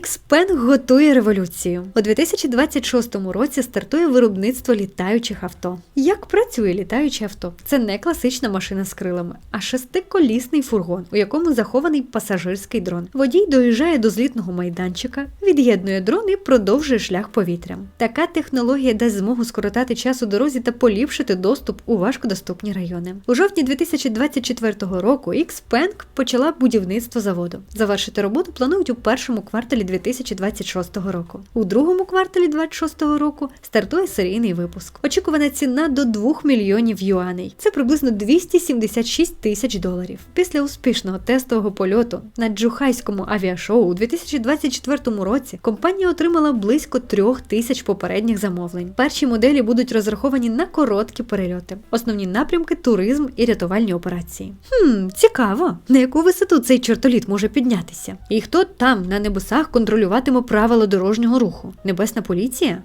Xpeng готує революцію. У 2026 році стартує виробництво літаючих авто. Як працює літаюче авто? Це не класична машина з крилами, а шестиколісний фургон, у якому захований пасажирський дрон. Водій доїжджає до злітного майданчика, від'єднує дрон і продовжує шлях повітрям. Така технологія дасть змогу скоротати час у дорозі та поліпшити доступ у важкодоступні райони. У жовтні 2024 року Xpeng почала будівництво заводу. Завершити роботу планують у першому кварталі 2026 року. У другому кварталі 2026 року стартує серійний випуск. Очікувана ціна до 2 мільйонів юаней. Це приблизно 276 тисяч доларів. Після успішного тестового польоту на Джухайському авіашоу у 2024 році компанія отримала близько трьох тисяч попередніх замовлень. Перші моделі будуть розраховані на короткі перельоти. Основні напрямки туризм і рятувальні операції. Хм, цікаво, на яку висоту цей чортоліт може піднятися. І хто там на небесах контролюватиме правила дорожнього руху? Небесна поліція?